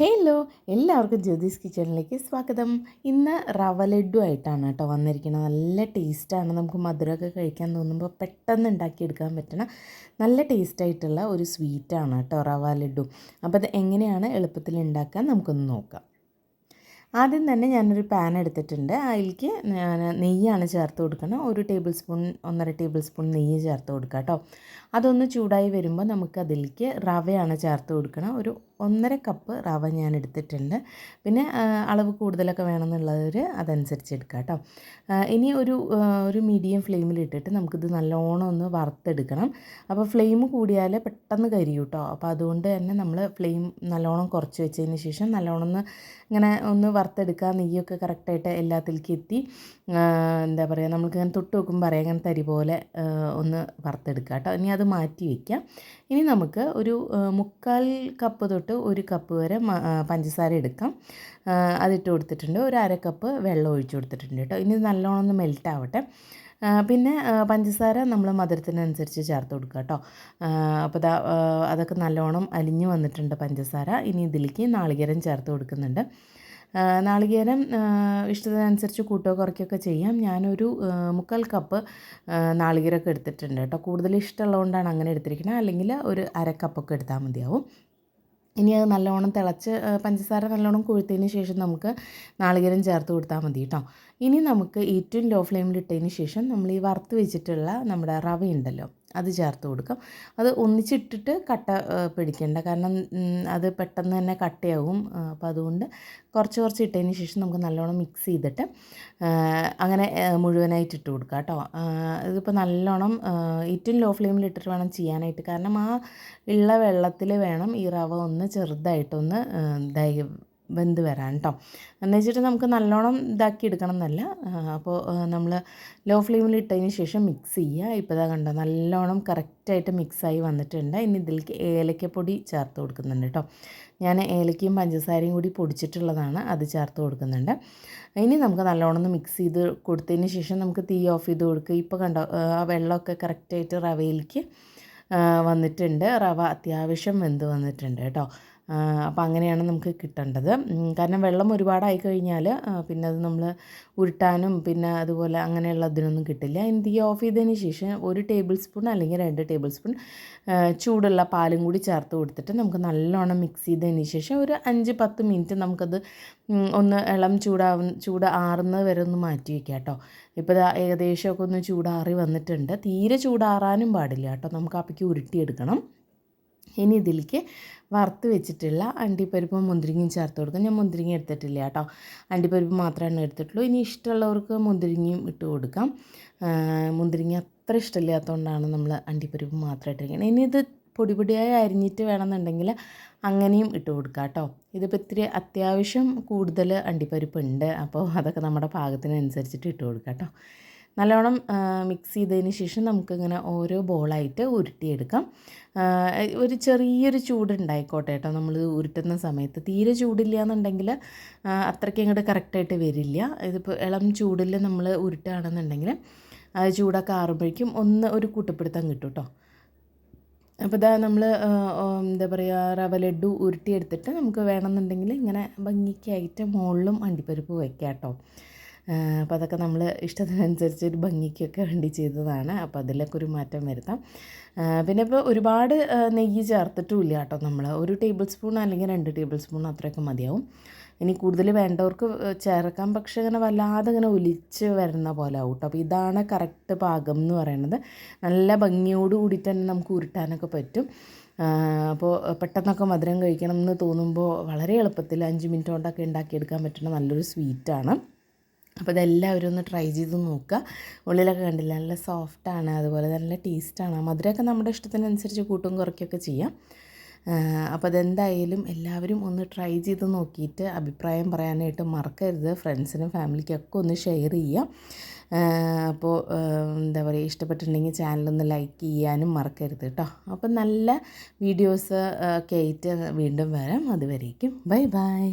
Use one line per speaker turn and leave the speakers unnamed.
Hello എല്ലാവർക്കും ജ്യോതിസ് കിച്ചണിലേക്ക് സ്വാഗതം. ഇന്ന് റവ ലഡു ആയിട്ടാണ് കേട്ടോ വന്നിരിക്കുന്നത്. നല്ല ടേസ്റ്റാണ് നമുക്ക് മധുരമൊക്കെ കഴിക്കാൻ തോന്നുമ്പോൾ പെട്ടെന്ന് ഉണ്ടാക്കിയെടുക്കാൻ പറ്റണ നല്ല ടേസ്റ്റായിട്ടുള്ള ഒരു സ്വീറ്റാണ് കേട്ടോ റവ ലഡു അപ്പോൾ അത് എങ്ങനെയാണ് എളുപ്പത്തിൽ ഉണ്ടാക്കാൻ നമുക്കൊന്ന് നോക്കാം. ആദ്യം തന്നെ ഞാനൊരു പാൻ എടുത്തിട്ടുണ്ട്. അതിലേക്ക് നെയ്യാണ് ചേർത്ത് കൊടുക്കണം ഒരു ടേബിൾ സ്പൂൺ ഒന്നര ടേബിൾ സ്പൂൺ നെയ്യ് ചേർത്ത് കൊടുക്കുക കേട്ടോ അതൊന്ന് ചൂടായി വരുമ്പോൾ നമുക്ക് അതിലേക്ക് റവയാണ് ചേർത്ത് കൊടുക്കണം. ഒരു ഒന്നര കപ്പ് റവ ഞാൻ എടുത്തിട്ടുണ്ട്. പിന്നെ അളവ് കൂടുതലൊക്കെ വേണമെന്നുള്ളവർ അതനുസരിച്ച് എടുക്കുക കേട്ടോ ഇനി ഒരു ഒരു മീഡിയം ഫ്ലെയിമിൽ ഇട്ടിട്ട് നമുക്കിത് നല്ലോണം ഒന്ന് വറുത്തെടുക്കണം. അപ്പോൾ ഫ്ലെയിം കൂടിയാൽ പെട്ടെന്ന് കരിയും കേട്ടോ അപ്പോൾ അതുകൊണ്ട് തന്നെ നമ്മൾ ഫ്ലെയിം നല്ലോണം കുറച്ച് വെച്ചതിന് ശേഷം നല്ലോണം ഒന്ന് ഇങ്ങനെ ഒന്ന് വറുത്തെടുക്കുക നെയ്യൊക്കെ കറക്റ്റായിട്ട് എല്ലാത്തിലേക്ക് എത്തി. എന്താ പറയുക നമുക്ക് ഇങ്ങനെ തൊട്ട് വെക്കുമ്പോൾ പറയാം ഇങ്ങനെ തരി പോലെ ഒന്ന് വറുത്തെടുക്കുക കേട്ടോ. ഇനി അത് മാറ്റി വയ്ക്കാം ഇനി നമുക്ക് ഒരു മുക്കാൽ കപ്പ് തൊട്ട് ഒരു കപ്പ് വരെ പഞ്ചസാര എടുക്കാം. അതിട്ട് കൊടുത്തിട്ടുണ്ട്. ഒരു അര കപ്പ് വെള്ളം ഒഴിച്ചു കൊടുത്തിട്ടുണ്ട് കേട്ടോ. ഇനി നല്ലോണം ഒന്ന് മെൽറ്റ് ആവട്ടെ. പിന്നെ പഞ്ചസാര നമ്മൾ മധുരത്തിനനുസരിച്ച് ചേർത്ത് കൊടുക്കുക കേട്ടോ. അപ്പോൾ അതൊക്കെ നല്ലോണം അലിഞ്ഞു വന്നിട്ടുണ്ട് പഞ്ചസാര. ഇനി ഇതിലേക്ക് നാളികേരം ചേർത്ത് കൊടുക്കുന്നുണ്ട്. നാളികേരം ഇഷ്ടത്തിനനുസരിച്ച് കൂട്ടോ കുറയ്ക്കുകയൊക്കെ ചെയ്യാം. ഞാനൊരു മുക്കാൽ കപ്പ് നാളികേരമൊക്കെ എടുത്തിട്ടുണ്ട് കേട്ടോ. കൂടുതൽ ഇഷ്ടമുള്ളതുകൊണ്ടാണ് അങ്ങനെ എടുത്തിരിക്കുന്നത്. അല്ലെങ്കിൽ ഒരു അര കപ്പൊക്കെ എടുത്താൽ മതിയാവും. ഇനി അത് നല്ലോണം തിളച്ച് പഞ്ചസാര നല്ലോണം കൊഴുത്തതിന് ശേഷം നമുക്ക് നാളികേരം ചേർത്ത് കൊടുത്താൽ മതി കേട്ടോ. ഇനി നമുക്ക് ഏറ്റവും ലോ ഫ്ലെയിമിൽ ഇട്ടതിന് ശേഷം നമ്മൾ ഈ വറുത്ത് വെച്ചിട്ടുള്ള നമ്മുടെ റവ ഉണ്ടല്ലോ അത് ചേർത്ത് കൊടുക്കാം. അത് ഒന്നിച്ചിട്ടിട്ട് കട്ട പിടിക്കേണ്ട. കാരണം അത് പെട്ടെന്ന് തന്നെ കട്ടയാവും. അപ്പോൾ അതുകൊണ്ട് കുറച്ച് കുറച്ച് ഇട്ടതിന് ശേഷം നമുക്ക് നല്ലോണം മിക്സ് ചെയ്തിട്ട് അങ്ങനെ മുഴുവനായിട്ട് ഇട്ട് കൊടുക്കുക കേട്ടോ. ഇതിപ്പോൾ നല്ലോണം ഏറ്റവും ലോ ഫ്ലെയിമിൽ ഇട്ടിട്ട് വേണം ചെയ്യാനായിട്ട്. കാരണം ആ ഉള്ള വെള്ളത്തിൽ വേണം ഈ റവ ഒന്ന് ചെറുതായിട്ടൊന്ന് ഇതായി വെന്ത് വരാൻ കേട്ടോ എന്ന് വെച്ചിട്ട് നമുക്ക് നല്ലോണം ഇതാക്കി എടുക്കണം എന്നല്ല അപ്പോൾ നമ്മൾ ലോ ഫ്ലെയിമിൽ ഇട്ടതിന് ശേഷം മിക്സ് ചെയ്യുക ഇപ്പോൾ ഇതാ കണ്ടോ നല്ലോണം കറക്റ്റായിട്ട് മിക്സായി വന്നിട്ടുണ്ട്. ഇനി ഇതിലേക്ക് ഏലക്കപ്പൊടി ചേർത്ത് കൊടുക്കുന്നുണ്ട് കേട്ടോ ഞാൻ ഏലക്കയും പഞ്ചസാരയും കൂടി പൊടിച്ചിട്ടുള്ളതാണ് അത് ചേർത്ത് കൊടുക്കുന്നുണ്ട്. ഇനി നമുക്ക് നല്ലോണം ഒന്ന് മിക്സ് ചെയ്ത് കൊടുത്തതിന് ശേഷം നമുക്ക് തീ ഓഫ് ചെയ്ത് കൊടുക്കുക ഇപ്പോൾ കണ്ടോ ആ വെള്ളമൊക്കെ കറക്റ്റായിട്ട് റവയിലേക്ക് വന്നിട്ടുണ്ട്. റവ അത്യാവശ്യം വെന്ത് വന്നിട്ടുണ്ട് കേട്ടോ അപ്പോൾ അങ്ങനെയാണ് നമുക്ക് കിട്ടേണ്ടത്. കാരണം വെള്ളം ഒരുപാടായി കഴിഞ്ഞാൽ പിന്നെ അത് നമ്മൾ ഉരുട്ടാനും പിന്നെ അതുപോലെ അങ്ങനെയുള്ള ഇതിനൊന്നും കിട്ടില്ല. തീ ഓഫ് ചെയ്തതിന് ശേഷം ഒരു ടേബിൾ സ്പൂൺ അല്ലെങ്കിൽ രണ്ട് ടേബിൾ സ്പൂൺ ചൂടുള്ള പാലും കൂടി ചേർത്ത് കൊടുത്തിട്ട് നമുക്ക് നല്ലോണം മിക്സ് ചെയ്തതിന് ശേഷം ഒരു അഞ്ച് പത്ത് മിനിറ്റ് നമുക്കത് ഒന്ന് ഇളം ചൂടാവുന്ന ചൂട് ആറുന്നത് വരെ ഒന്ന് മാറ്റി വയ്ക്കാം കേട്ടോ. ഇപ്പോൾ ഏകദേശമൊക്കെ ഒന്ന് ചൂടാറി വന്നിട്ടുണ്ട്. തീരെ ചൂടാറാനും പാടില്ല കേട്ടോ. നമുക്ക് അപ്പയ്ക്ക് ഉരുട്ടിയെടുക്കണം. ഇനി ഇതിലേക്ക് വറുത്ത് വെച്ചിട്ടുള്ള അണ്ടിപ്പരിപ്പും മുന്തിരിങ്ങയും ചേർത്ത് കൊടുക്കാം. ഞാൻ മുന്തിരിങ്ങ എടുത്തിട്ടില്ല കേട്ടോ. അണ്ടിപ്പരിപ്പ് മാത്രമാണ് എടുത്തിട്ടുള്ളൂ. ഇനി ഇഷ്ടമുള്ളവർക്ക് മുന്തിരിങ്ങയും ഇട്ട് കൊടുക്കാം. മുന്തിരിങ്ങ അത്ര ഇഷ്ടമില്ലാത്തതുകൊണ്ടാണ് നമ്മൾ അണ്ടിപ്പരിപ്പ് മാത്രം ഇട്ടിരിക്കുന്നത്. ഇനി ഇത് പൊടി പൊടിയായി അരിഞ്ഞിട്ട് വേണമെന്നുണ്ടെങ്കിൽ അങ്ങനെയും ഇട്ട് കൊടുക്കാം കേട്ടോ. ഇതിപ്പോൾ ഇത്തിരി അത്യാവശ്യം കൂടുതൽ അണ്ടിപ്പരിപ്പ് ഉണ്ട് അപ്പോൾ അതൊക്കെ നമ്മുടെ പാകത്തിനനുസരിച്ചിട്ട് ഇട്ട് കൊടുക്കാം കേട്ടോ. നല്ലോണം മിക്സ് ചെയ്തതിന് ശേഷം നമുക്കിങ്ങനെ ഓരോ ബോളായിട്ട് ഉരുട്ടിയെടുക്കാം. ഒരു ചെറിയൊരു ചൂടുണ്ടായിക്കോട്ടെ കേട്ടോ. നമ്മൾ ഉരുട്ടുന്ന സമയത്ത് തീരെ ചൂടില്ല എന്നുണ്ടെങ്കിൽ അത്രയ്ക്ക് അങ്ങോട്ട് കറക്റ്റായിട്ട് വരില്ല. ഇതിപ്പോൾ ഇളം ചൂടിൽ നമ്മൾ ഉരുട്ടുകയാണെന്നുണ്ടെങ്കിൽ അത് ചൂടൊക്കെ ആറുമ്പോഴേക്കും ഒന്ന് ഒരു കൂട്ടപ്പിടുത്തം കിട്ടും കേട്ടോ അപ്പോൾ ഇതാ നമ്മൾ എന്താ പറയുക റവ ലഡു ഉരുട്ടിയെടുത്തിട്ട് നമുക്ക് വേണമെന്നുണ്ടെങ്കിൽ ഇങ്ങനെ ഭംഗിക്കായിട്ട് മുകളിലും അണ്ടിപ്പരിപ്പ് വയ്ക്കാം കേട്ടോ അപ്പോൾ അതൊക്കെ നമ്മൾ ഇഷ്ടത്തിനനുസരിച്ച് ഒരു ഭംഗിക്കൊക്കെ വേണ്ടി ചെയ്തതാണ്. അപ്പോൾ അതിലൊക്കെ ഒരു മാറ്റം വരുത്താം. പിന്നെ ഇപ്പോൾ ഒരുപാട് നെയ്യ് ചേർത്തിട്ടുമില്ല കേട്ടോ നമ്മൾ ഒരു ടേബിൾ സ്പൂൺ അല്ലെങ്കിൽ രണ്ട് ടേബിൾ സ്പൂൺ അത്രയൊക്കെ മതിയാവും. ഇനി കൂടുതൽ വേണ്ടവർക്ക് ചേർക്കാം. പക്ഷേ ഇങ്ങനെ വല്ലാതെ ഇങ്ങനെ ഒലിച്ച് വരുന്ന പോലെ ആവും കേട്ടോ. അപ്പോൾ ഇതാണ് കറക്റ്റ് പാകം എന്ന് പറയുന്നത് നല്ല ഭംഗിയോട് കൂടിയിട്ട് തന്നെ നമുക്ക് ഉരുട്ടാനൊക്കെ പറ്റും. അപ്പോൾ പെട്ടെന്നൊക്കെ മധുരം കഴിക്കണം എന്ന് തോന്നുമ്പോൾ വളരെ എളുപ്പത്തിൽ അഞ്ച് മിനിറ്റ് കൊണ്ടൊക്കെ ഉണ്ടാക്കിയെടുക്കാൻ പറ്റുന്ന നല്ലൊരു സ്വീറ്റാണ്. അപ്പോൾ ഇതെല്ലാവരും ഒന്ന് ട്രൈ ചെയ്ത് നോക്കുക. ഉള്ളിലൊക്കെ കണ്ടില്ല നല്ല സോഫ്റ്റാണ് അതുപോലെ നല്ല ടേസ്റ്റാണ് മധുരമൊക്കെ നമ്മുടെ ഇഷ്ടത്തിനനുസരിച്ച് കൂട്ടും കുറയ്ക്കുകയൊക്കെ ചെയ്യാം. അപ്പോൾ അതെന്തായാലും എല്ലാവരും ഒന്ന് ട്രൈ ചെയ്ത് നോക്കിയിട്ട് അഭിപ്രായം പറയാനായിട്ട് മറക്കരുത്. ഫ്രണ്ട്സിനും ഫാമിലിക്കൊക്കെ ഒന്ന് ഷെയർ ചെയ്യാം അപ്പോൾ എന്താ പറയുക ഇഷ്ടപ്പെട്ടിട്ടുണ്ടെങ്കിൽ ചാനലൊന്ന് ലൈക്ക് ചെയ്യാനും മറക്കരുത് കേട്ടോ. അപ്പോൾ നല്ല വീഡിയോസ് ഒക്കെ ആയിട്ട് വീണ്ടും വരാം. അതുവരേക്കും ബൈ ബൈ